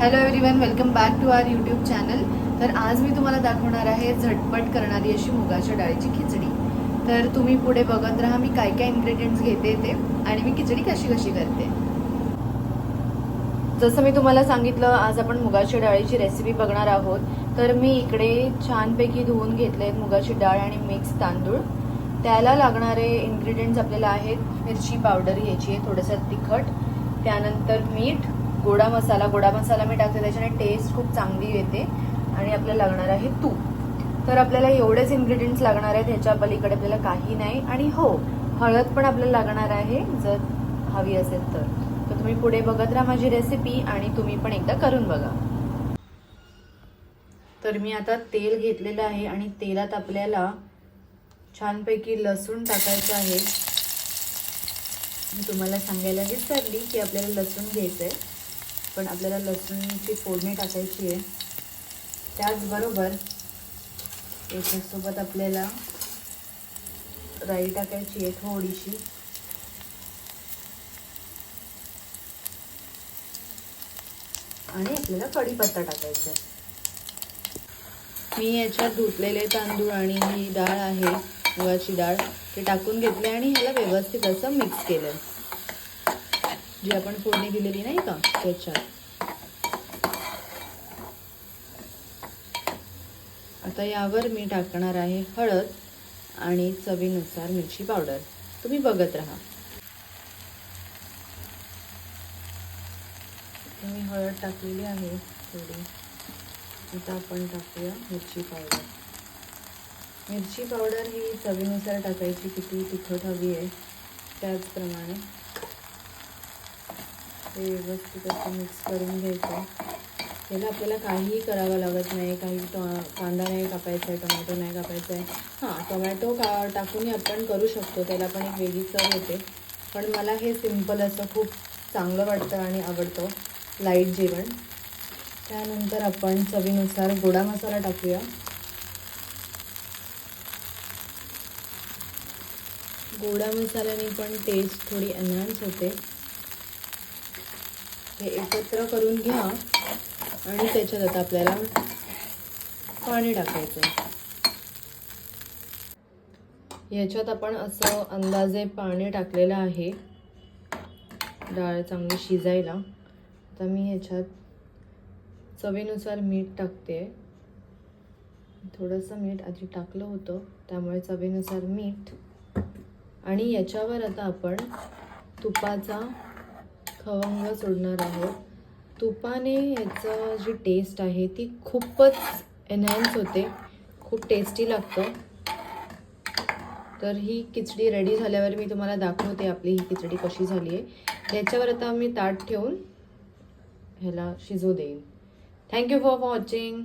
Hello everyone welcome back to our YouTube channel तर आज मी तुम्हाला दाखवणार आहे झटपट करणारी अशी मुगाच्या डाळीची खिचडी. तर तुम्ही पुढे बघत राहा मी काय काय इन्ग्रेडियंट्स घेते ते आणि मी खिचडी कशी कशी करते. जसं मी तुम्हाला सांगितलं आज आपण मुगाच्या डाळीची रेसिपी बघणार आहोत. तर मी इकडे छानपैकी धुवून घेतले आहेत मुगाची डाळ आणि मिक्स तांदूळ. त्याला लागणारे इन्ग्रेडियंट्स आपल्याला आहेत मिरची पावडर घ्यायची आहे थोडंसं तिखट त्यानंतर मीठ गोडा मसाला गोडा मसाला मी टाकते त्याच्याने टेस्ट खूप चांगली येते आणि आपल्याला लागणार आहे तूप. तर आपल्याला एवढेच इन्ग्रेडियंट्स लागणार आहेत ह्याच्या पलीकडे आपल्याला काही नाही आणि हो हळद पण आपल्याला लागणार आहे जर हवी असेल तर. तर तुम्ही पुढे बघत राहा माझी रेसिपी आणि तुम्ही पण एकदा करून बघा. तर मी आता तेल घेतलेलं आहे आणि तेलात आपल्याला छानपैकी लसूण टाकायचं आहे. मी तुम्हाला सांगायला विसरली की आपल्याला लसूण घ्यायचं आहे पण आपल्याला लसूणची फोडणी टाकायची आहे. त्याचबरोबर याच्यासोबत आपल्याला राई टाकायची आहे थोडीशी. आणि आपल्याला कढीपत्ता टाकायचा आहे. मी याच्यात धुतलेले तांदूळ आणि ही डाळ आहे मुगाची डाळ ते टाकून घेतले आणि ह्याला व्यवस्थित असं मिक्स केलं जी आपण फोडणी दिलेली नाही का त्याच्यात? आता यावर मी टाकणार आहे हळद आणि चवीनुसार मिरची पावडर. तुम्ही बघत राहा. मी हळद टाकलेली आहे थोडी. आता आपण टाकूया मिरची पावडर. मिरची पावडर ही चवीनुसार टाकायची किती तिखट हवी आहे त्याचप्रमाणे असं व्यवस्थित असं मिक्स करून घ्यायचं. त्याला आपल्याला काहीही करावं लागत नाही. काही टो कांदा नाही कापायचा आहे टोमॅटो नाही कापायचा आहे हां टोमॅटो का टाकूनही आपण करू शकतो. त्याला पण एक वेगळी चव येते. पण मला हे सिंपल असं खूप चांगलं वाटतं आणि आवडतं. लाइट जेवण. त्यानंतर आपण चवीनुसार गोडा मसाला टाकूया. गोडा मसाल्याने पण टेस्ट थोडी एनहान्स होते. हे एकत्र करून घ्या. आणि त्याच्यात आता आपल्याला पाणी टाकायचं याच्यात आपण असं अंदाजे पाणी टाकलेलं आहे. डाळ चांगली शिजायला. आता मी ह्याच्यात चवीनुसार मीठ टाकते. थोडंसं मीठ आधी टाकलं होतं त्यामुळे चवीनुसार मीठ. आणि याच्यावर आता आपण तुपाचा खवंग सोडणार आहोत. तुपाने याचं जी टेस्ट आहे ती खूपच एनहॅन्स होते. खूप टेस्टी लागतं. तर ही खिचडी रेडी झाल्यावर मी तुम्हाला दाखवते आपली ही खिचडी कशी झाली आहे. याच्यावर आता मी ताट ठेवून ह्याला शिजू देईन थँक्यू फॉर वॉचिंग